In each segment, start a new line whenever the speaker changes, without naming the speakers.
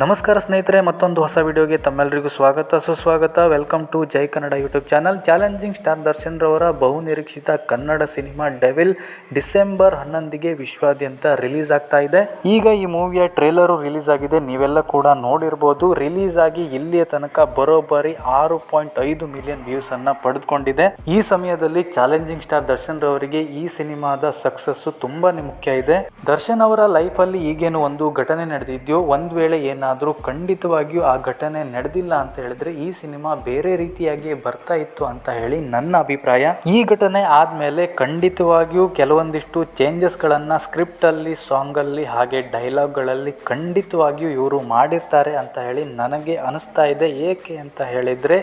ನಮಸ್ಕಾರ ಸ್ನೇಹಿತರೆ, ಮತ್ತೊಂದು ಹೊಸ ವಿಡಿಯೋಗೆ ತಮ್ಮೆಲ್ಲರಿಗೂ ಸ್ವಾಗತ, ಸುಸ್ವಾಗತ. Welcome to Jai Kannada YouTube channel challenging star Darshan ರವರ ಬಹುನಿರೀಕ್ಷಿತ ಕನ್ನಡ ಸಿನಿಮಾ ಡೆವಿಲ್ ಡಿಸೆಂಬರ್ ಹನ್ನೊಂದಿಗೆ ವಿಶ್ವಾದ್ಯಂತ ರಿಲೀಸ್ ಆಗ್ತಾ ಇದೆ. ಈಗ ಈ ಮೂವಿಯ ಟ್ರೇಲರು ರಿಲೀಸ್ ಆಗಿದೆ. ನೀವೆಲ್ಲ ಕೂಡ ನೋಡಿರ್ಬೋದು. ರಿಲೀಸ್ ಆಗಿ ಇಲ್ಲಿಯ ತನಕ ಬರೋಬ್ಬರಿ ಆರು ಪಾಯಿಂಟ್ ಐದು ಮಿಲಿಯನ್ ವ್ಯೂಸ್ ಅನ್ನ ಪಡೆದುಕೊಂಡಿದೆ. ಈ ಸಮಯದಲ್ಲಿ ಚಾಲೆಂಜಿಂಗ್ ಸ್ಟಾರ್ ದರ್ಶನ್ ರವರಿಗೆ ಈ ಸಿನಿಮಾದ ಸಕ್ಸಸ್ಸು ತುಂಬಾನೇ ಮುಖ್ಯ ಇದೆ. ದರ್ಶನ್ ಅವರ ಲೈಫ್ ಅಲ್ಲಿ ಈಗೇನು ಒಂದು ಘಟನೆ ನಡೆದಿದ್ಯೋ, ಒಂದ್ ವೇಳೆ ಏನಾದ್ರೂ ಖಂಡಿತವಾಗಿಯೂ ಆ ಘಟನೆ ನಡೆದಿಲ್ಲ ಅಂತ ಹೇಳಿದ್ರೆ ಈ ಸಿನಿಮಾ ಬೇರೆ ರೀತಿಯಾಗಿ ಬರ್ತಾ ಇತ್ತು ಅಂತ ಹೇಳಿ ನನ್ನ ಅಭಿಪ್ರಾಯ. ಈ ಘಟನೆ ಆದಮೇಲೆ ಖಂಡಿತವಾಗಿಯೂ ಕೆಲವೊಂದಿಷ್ಟು ಚೇಂಜಸ್ಗಳನ್ನು ಸ್ಕ್ರಿಪ್ಟಲ್ಲಿ ಸ್ಕ್ರಿಪ್ಟ್ ಅಲ್ಲಿ ಸಾಂಗ್ ಅಲ್ಲಿ ಹಾಗೆ ಡೈಲಾಗ್ಗಳಲ್ಲಿ ಖಂಡಿತವಾಗಿಯೂ ಇವರು ಮಾಡಿರ್ತಾರೆ ಅಂತ ಹೇಳಿ ನನಗೆ ಅನಿಸ್ತಾ ಇದೆ. ಏಕೆ ಅಂತ ಹೇಳಿದ್ರೆ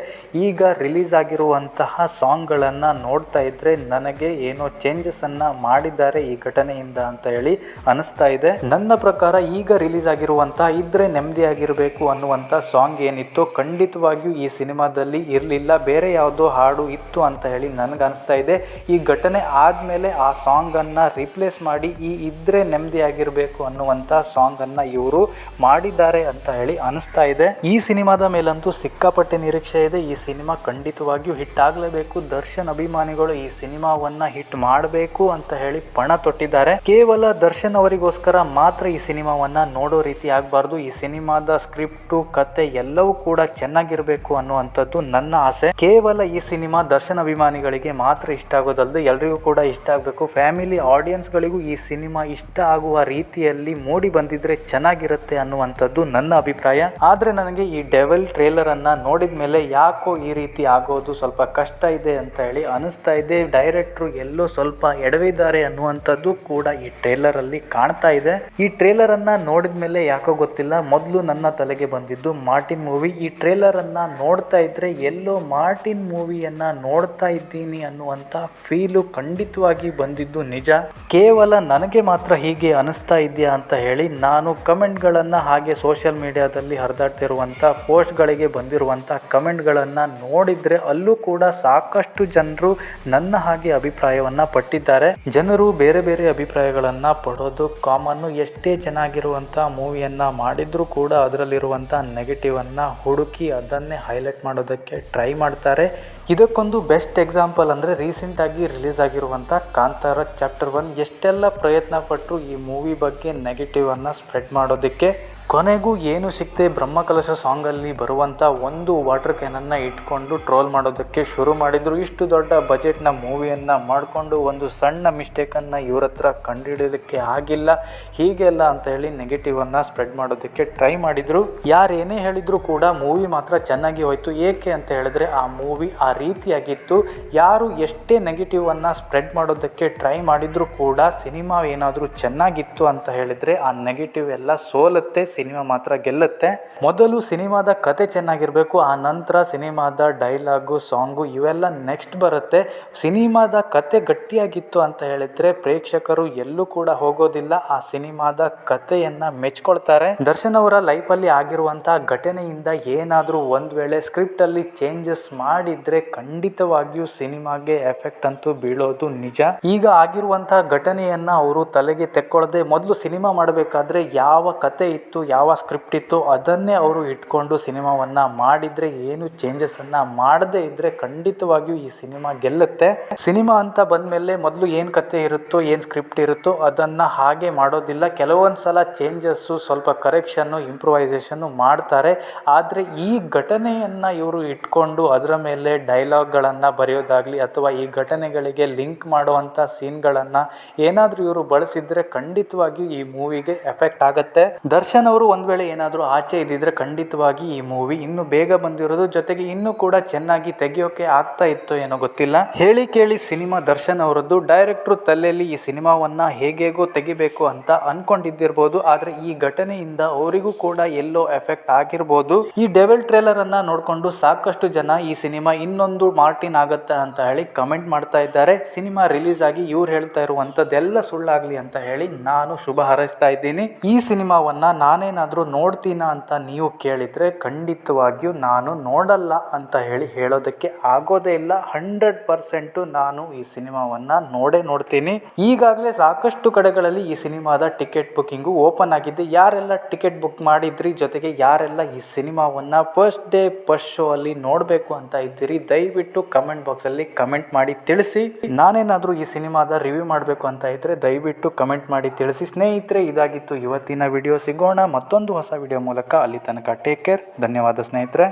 ಈಗ ರಿಲೀಸ್ ಆಗಿರುವಂತಹ ಸಾಂಗ್ಗಳನ್ನು ನೋಡ್ತಾ ಇದ್ರೆ ನನಗೆ ಏನೋ ಚೇಂಜಸ್ ಅನ್ನ ಮಾಡಿದ್ದಾರೆ ಈ ಘಟನೆಯಿಂದ ಅಂತ ಹೇಳಿ ಅನಿಸ್ತಾ ಇದೆ. ನನ್ನ ಪ್ರಕಾರ ಈಗ ರಿಲೀಸ್ ಆಗಿರುವಂತಹ ಇದ್ರೆ ನೆಮ್ಮದಿಯಾಗಿರಬೇಕು ಅನ್ನುವಂಥ ಸಾಂಗ್ ಏನಿತ್ತು ಖಂಡಿತವಾಗಿಯೂ ಈ ಸಿನಿಮಾದಲ್ಲಿ ಇರಲಿಲ್ಲ. ಬೇರೆ ಯಾವುದೋ ಹಾಡು ಇತ್ತು ಅಂತ ಹೇಳಿ ನನಗೆ ಅನಿಸ್ತಾ ಇದೆ. ಈ ಘಟನೆ ಆದಮೇಲೆ ಆ ಸಾಂಗ್ ಅನ್ನ ರಿಪ್ಲೇಸ್ ಮಾಡಿ ಈ ಇದ್ರೆ ನೆಮ್ಮದಿಯಾಗಿರಬೇಕು ಅನ್ನುವಂತ ಸಾಂಗ್ ಅನ್ನ ಇವರು ಮಾಡಿದ್ದಾರೆ ಅಂತ ಹೇಳಿ ಅನಿಸ್ತಾ ಇದೆ. ಈ ಸಿನಿಮಾದ ಮೇಲಂತೂ ಸಿಕ್ಕಾಪಟ್ಟೆ ನಿರೀಕ್ಷೆ ಇದೆ. ಈ ಸಿನಿಮಾ ಖಂಡಿತವಾಗಿಯೂ ಹಿಟ್ ಆಗಲೇಬೇಕು. ದರ್ಶನ್ ಅಭಿಮಾನಿಗಳು ಈ ಸಿನಿಮಾವನ್ನ ಹಿಟ್ ಮಾಡಬೇಕು ಅಂತ ಹೇಳಿ ಪಣ ತೊಟ್ಟಿದ್ದಾರೆ. ಕೇವಲ ದರ್ಶನ್ ಅವರಿಗೋಸ್ಕರ ಮಾತ್ರ ಈ ಸಿನಿಮಾವನ್ನ ನೋಡೋ ರೀತಿ ಆಗಬಾರ್ದು. ಈ ಸಿನಿಮಾದ ಸ್ಕ್ರಿಪ್ಟು, ಕತೆ ಎಲ್ಲವೂ ಕೂಡ ಚೆನ್ನಾಗಿರಬೇಕು ಅನ್ನುವಂಥದ್ದು ನನ್ನ ಆಸೆ. ಕೇವಲ ಈ ಸಿನಿಮಾ ದರ್ಶನ್ ಅಭಿಮಾನಿಗಳಿಗೆ ಮಾತ್ರ ಇಷ್ಟ ಆಗೋದಲ್ಲದೆ ಎಲ್ರಿಗೂ ಕೂಡ ಇಷ್ಟ ಆಗಬೇಕು. ಫ್ಯಾಮಿಲಿ ಆಡಿಯನ್ಸ್ಗಳಿಗೂ ಈ ಸಿನಿಮಾ ಇಷ್ಟ ಆಗುವ ರೀತಿಯಲ್ಲಿ ಮೂಡಿ ಬಂದಿದ್ರೆ ಚೆನ್ನಾಗಿರುತ್ತೆ ಅನ್ನುವಂಥದ್ದು ನನ್ನ ಅಭಿಪ್ರಾಯ. ಆದರೆ ನನಗೆ ಈ ಡೆವೆಲ್ ಟ್ರೇಲರ್ ಅನ್ನ ನೋಡಿದ ಮೇಲೆ ಯಾಕೋ ಈ ರೀತಿ ಆಗೋದು ಸ್ವಲ್ಪ ಕಷ್ಟ ಇದೆ ಅಂತ ಹೇಳಿ ಅನಿಸ್ತಾ ಇದೆ. ಡೈರೆಕ್ಟ್ರು ಎಲ್ಲೋ ಸ್ವಲ್ಪ ಎಡವಿದ್ದಾರೆ ಅನ್ನುವಂಥದ್ದು ಕೂಡ ಈ ಟ್ರೇಲರ್ ಅಲ್ಲಿ ಕಾಣ್ತಾ ಇದೆ. ಈ ಟ್ರೇಲರ್ ಅನ್ನ ನೋಡಿದ ಮೇಲೆ ಯಾಕೋ ಗೊತ್ತಿಲ್ಲ. ಮೊದಲು ನನ್ನ ತಲೆಗೆ ಬಂದಿದ್ದು ಮಾರ್ಟಿನ್ ಮೂವಿ. ಈ ಟ್ರೇಲರನ್ನು ನೋಡ್ತಾ ಇದ್ದರೆ ಎಲ್ಲೋ ಮಾರ್ಟಿನ್ ಮೂವಿಯನ್ನು ನೋಡ್ತಾ ಇದ್ದೀನಿ ಅನ್ನುವಂಥ ಫೀಲು ಖಂಡಿತವಾಗಿ ಬಂದಿದ್ದು ನಿಜ. ಕೇವಲ ನನಗೆ ಮಾತ್ರ ಹೀಗೆ ಅನಿಸ್ತಾ ಇದೆಯಾ ಅಂತ ಹೇಳಿ ನಾನು ಕಮೆಂಟ್ಗಳನ್ನು ಹಾಗೆ ಸೋಷಿಯಲ್ ಮೀಡಿಯಾದಲ್ಲಿ ಹರಿದಾಡ್ತಿರುವಂಥ ಪೋಸ್ಟ್ಗಳಿಗೆ ಬಂದಿರುವಂಥ ಕಮೆಂಟ್ಗಳನ್ನು ನೋಡಿದರೆ ಅಲ್ಲೂ ಕೂಡ ಸಾಕಷ್ಟು ಜನರು ನನ್ನ ಹಾಗೆ ಅಭಿಪ್ರಾಯವನ್ನು ಪಟ್ಟಿದ್ದಾರೆ. ಜನರು ಬೇರೆ ಬೇರೆ ಅಭಿಪ್ರಾಯಗಳನ್ನು ಪಡೋದು ಕಾಮನ್ ಎಷ್ಟೇ ಚೆನ್ನಾಗಿರುವಂತ ಮೂವಿಯನ್ನು ಮಾಡಿದ್ರು ಕೂಡ ಅದರಲ್ಲಿರುವಂಥ ನೆಗೆಟಿವನ್ನು ಹುಡುಕಿ ಅದನ್ನೇ ಹೈಲೈಟ್ ಮಾಡೋದಕ್ಕೆ ಟ್ರೈ ಮಾಡ್ತಾರೆ. ಇದಕ್ಕೊಂದು ಬೆಸ್ಟ್ ಎಕ್ಸಾಂಪಲ್ ಅಂದರೆ ರೀಸೆಂಟಾಗಿ ರಿಲೀಸ್ ಆಗಿರುವಂಥ ಕಾಂತಾರ ಚಾಪ್ಟರ್ ಒನ್ ಎಷ್ಟೆಲ್ಲ ಪ್ರಯತ್ನ ಪಟ್ಟರು ಈ ಮೂವಿ ಬಗ್ಗೆ ನೆಗೆಟಿವನ್ನು ಸ್ಪ್ರೆಡ್ ಮಾಡೋದಕ್ಕೆ ಕೊನೆಗೂ ಏನು ಸಿಕ್ತೆ ಬ್ರಹ್ಮಕಲಶ ಸಾಂಗಲ್ಲಿ ಬರುವಂಥ ಒಂದು ವಾಟರ್ ಕ್ಯಾನನ್ನು ಇಟ್ಕೊಂಡು ಟ್ರೋಲ್ ಮಾಡೋದಕ್ಕೆ ಶುರು ಮಾಡಿದರು. ಇಷ್ಟು ದೊಡ್ಡ ಬಜೆಟ್ನ ಮೂವಿಯನ್ನು ಮಾಡಿಕೊಂಡು ಒಂದು ಸಣ್ಣ ಮಿಸ್ಟೇಕನ್ನು ಇವ್ರ ಹತ್ರ ಕಂಡುಹಿಡಿಯೋದಕ್ಕೆ ಆಗಿಲ್ಲ. ಹೀಗೆಲ್ಲ ಅಂತ ಹೇಳಿ ನೆಗೆಟಿವನ್ನು ಸ್ಪ್ರೆಡ್ ಮಾಡೋದಕ್ಕೆ ಟ್ರೈ ಮಾಡಿದರು. ಯಾರೇನೇ ಹೇಳಿದರೂ ಕೂಡ ಮೂವಿ ಮಾತ್ರ ಚೆನ್ನಾಗಿ ಹೋಯಿತು. ಏಕೆ ಅಂತ ಹೇಳಿದ್ರೆ ಆ ಮೂವಿ ಆ ರೀತಿಯಾಗಿತ್ತು. ಯಾರು ಎಷ್ಟೇ ನೆಗೆಟಿವನ್ನು ಸ್ಪ್ರೆಡ್ ಮಾಡೋದಕ್ಕೆ ಟ್ರೈ ಮಾಡಿದರೂ ಕೂಡ ಸಿನಿಮಾ ಏನಾದರೂ ಚೆನ್ನಾಗಿತ್ತು ಅಂತ ಹೇಳಿದರೆ ಆ ನೆಗೆಟಿವ್ ಎಲ್ಲ ಸೋಲುತ್ತೆ. ಸಿನಿಮಾ ಮಾತ್ರ ಗೆಲ್ಲುತ್ತೆ. ಮೊದಲು ಸಿನಿಮಾದ ಕತೆ ಚೆನ್ನಾಗಿರಬೇಕು, ಆ ನಂತರ ಸಿನಿಮಾದ ಡೈಲಾಗು, ಸಾಂಗು ಇವೆಲ್ಲ ನೆಕ್ಸ್ಟ್ ಬರುತ್ತೆ. ಸಿನಿಮಾದ ಕತೆ ಗಟ್ಟಿಯಾಗಿತ್ತು ಅಂತ ಹೇಳಿದ್ರೆ ಪ್ರೇಕ್ಷಕರು ಎಲ್ಲೂ ಕೂಡ ಹೋಗೋದಿಲ್ಲ, ಆ ಸಿನಿಮಾದ ಕತೆಯನ್ನ ಮೆಚ್ಕೊಳ್ತಾರೆ. ದರ್ಶನ್ ಅವರ ಲೈಫಲ್ಲಿ ಆಗಿರುವಂತಹ ಘಟನೆಯಿಂದ ಏನಾದರೂ ಒಂದು ವೇಳೆ ಸ್ಕ್ರಿಪ್ಟ್ ಅಲ್ಲಿ ಚೇಂಜಸ್ ಮಾಡಿದ್ರೆ ಖಂಡಿತವಾಗಿಯೂ ಸಿನಿಮಾಗೆ ಎಫೆಕ್ಟ್ ಅಂತೂ ಬೀಳೋದು ನಿಜ. ಈಗ ಆಗಿರುವಂತಹ ಘಟನೆಯನ್ನ ಅವರು ತಲೆಗೆ ತೆಕ್ಕೊಳ್ಳದೆ ಮೊದಲು ಸಿನಿಮಾ ಮಾಡಬೇಕಾದ್ರೆ ಯಾವ ಕತೆ ಇತ್ತು ಯಾವ ಸ್ಕ್ರಿಪ್ಟ್ ಇತ್ತು ಅದನ್ನೇ ಅವರು ಇಟ್ಕೊಂಡು ಸಿನಿಮಾವನ್ನು ಮಾಡಿದರೆ ಏನು ಚೇಂಜಸನ್ನು ಮಾಡದೇ ಇದ್ದರೆ ಖಂಡಿತವಾಗಿಯೂ ಈ ಸಿನಿಮಾ ಗೆಲ್ಲುತ್ತೆ. ಸಿನಿಮಾ ಅಂತ ಬಂದಮೇಲೆ ಮೊದಲು ಏನು ಕತೆ ಇರುತ್ತೋ, ಏನು ಸ್ಕ್ರಿಪ್ಟ್ ಇರುತ್ತೋ ಅದನ್ನು ಹಾಗೆ ಮಾಡೋದಿಲ್ಲ. ಕೆಲವೊಂದು ಸಲ ಚೇಂಜಸ್ಸು ಸ್ವಲ್ಪ ಕರೆಕ್ಷನ್ನು ಇಂಪ್ರೂವೈಸೇಷನ್ನು ಮಾಡ್ತಾರೆ. ಆದರೆ ಈ ಘಟನೆಯನ್ನು ಇವರು ಇಟ್ಕೊಂಡು ಅದರ ಮೇಲೆ ಡೈಲಾಗ್ಗಳನ್ನು ಬರೆಯೋದಾಗ್ಲಿ ಅಥವಾ ಈ ಘಟನೆಗಳಿಗೆ ಲಿಂಕ್ ಮಾಡುವಂಥ ಸೀನ್ಗಳನ್ನು ಏನಾದರೂ ಇವರು ಬಳಸಿದ್ರೆ ಖಂಡಿತವಾಗಿಯೂ ಈ ಮೂವಿಗೆ ಎಫೆಕ್ಟ್ ಆಗುತ್ತೆ. ದರ್ಶನ್ ಒಂದ್ ವೇಳೆ ಏನಾದರೂ ಆಚೆ ಇದ್ದಿದ್ರೆ ಖಂಡಿತವಾಗಿ ಈ ಮೂವಿ ಇನ್ನು ಬೇಗ ಬಂದಿರೋದು. ಜೊತೆಗೆ ಇನ್ನೂ ಕೂಡ ಚೆನ್ನಾಗಿ ತೆಗೆಯೋಕೆ ಆಗ್ತಾ ಇತ್ತೋ ಏನೋ ಗೊತ್ತಿಲ್ಲ. ಹೇಳಿ ಕೇಳಿ ಸಿನಿಮಾ ದರ್ಶನ್ ಅವರದ್ದು. ಡೈರೆಕ್ಟ್ರು ತಲೆಯಲ್ಲಿ ಈ ಸಿನಿಮಾವನ್ನ ಹೇಗೇಗೋ ತೆಗಿಬೇಕು ಅಂತ ಅನ್ಕೊಂಡಿದ್ದಿರ್ಬೋದು. ಆದ್ರೆ ಈ ಘಟನೆಯಿಂದ ಅವರಿಗೂ ಕೂಡ ಎಲ್ಲೋ ಎಫೆಕ್ಟ್ ಆಗಿರ್ಬೋದು. ಈ ಡೆವೆಲ್ ಟ್ರೇಲರ್ ಅನ್ನ ನೋಡ್ಕೊಂಡು ಸಾಕಷ್ಟು ಜನ ಈ ಸಿನಿಮಾ ಇನ್ನೊಂದು ಮಾರ್ಟಿನ್ ಆಗತ್ತೆ ಅಂತ ಹೇಳಿ ಕಮೆಂಟ್ ಮಾಡ್ತಾ ಇದ್ದಾರೆ. ಸಿನಿಮಾ ರಿಲೀಸ್ ಆಗಿ ಇವ್ರು ಹೇಳ್ತಾ ಇರುವಂತದ್ದೆಲ್ಲ ಸುಳ್ಳಾಗ್ಲಿ ಅಂತ ಹೇಳಿ ನಾನು ಶುಭ ಹಾರೈಸ್ತಾ ಇದ್ದೀನಿ. ಈ ಸಿನಿಮಾವನ್ನ ನಾನು ನಾನೇನಾದರೂ ನೋಡ್ತೀನಾ ಅಂತ ನೀವು ಕೇಳಿದರೆ ಖಂಡಿತವಾಗಿಯೂ ನಾನು ನೋಡಲ್ಲ ಅಂತ ಹೇಳಿ ಹೇಳೋದಕ್ಕೆ ಆಗೋದೇ ಇಲ್ಲ. ಹಂಡ್ರೆಡ್ ಪರ್ಸೆಂಟು ನಾನು ಈ ಸಿನಿಮಾವನ್ನು ನೋಡೇ ನೋಡ್ತೀನಿ. ಈಗಾಗಲೇ ಸಾಕಷ್ಟು ಕಡೆಗಳಲ್ಲಿ ಈ ಸಿನಿಮಾದ ಟಿಕೆಟ್ ಬುಕ್ಕಿಂಗು ಓಪನ್ ಆಗಿದೆ. ಯಾರೆಲ್ಲ ಟಿಕೆಟ್ ಬುಕ್ ಮಾಡಿದ್ರಿ, ಜೊತೆಗೆ ಯಾರೆಲ್ಲ ಈ ಸಿನಿಮಾವನ್ನು ಫಸ್ಟ್ ಡೇ ಫಸ್ಟ್ ಶೋ ಅಲ್ಲಿ ನೋಡಬೇಕು ಅಂತ ಇದ್ದೀರಿ, ದಯವಿಟ್ಟು ಕಮೆಂಟ್ ಬಾಕ್ಸಲ್ಲಿ ಕಮೆಂಟ್ ಮಾಡಿ ತಿಳಿಸಿ. ನಾನೇನಾದರೂ ಈ ಸಿನಿಮಾದ ರಿವ್ಯೂ ಮಾಡಬೇಕು ಅಂತ ಇದ್ದರೆ ದಯವಿಟ್ಟು ಕಮೆಂಟ್ ಮಾಡಿ ತಿಳಿಸಿ. ಸ್ನೇಹಿತರೆ, ಇದಾಗಿತ್ತು ಇವತ್ತಿನ ವಿಡಿಯೋ. ಸಿಗೋಣ ಮತ್ತೊಂದು ಹೊಸ ವಿಡಿಯೋ ಮೂಲಕ ಅಲ್ಲಿ ತನಕ ಟೇಕ್ ಕೇರ್ ಧನ್ಯವಾದ ಸ್ನೇಹಿತರೆ.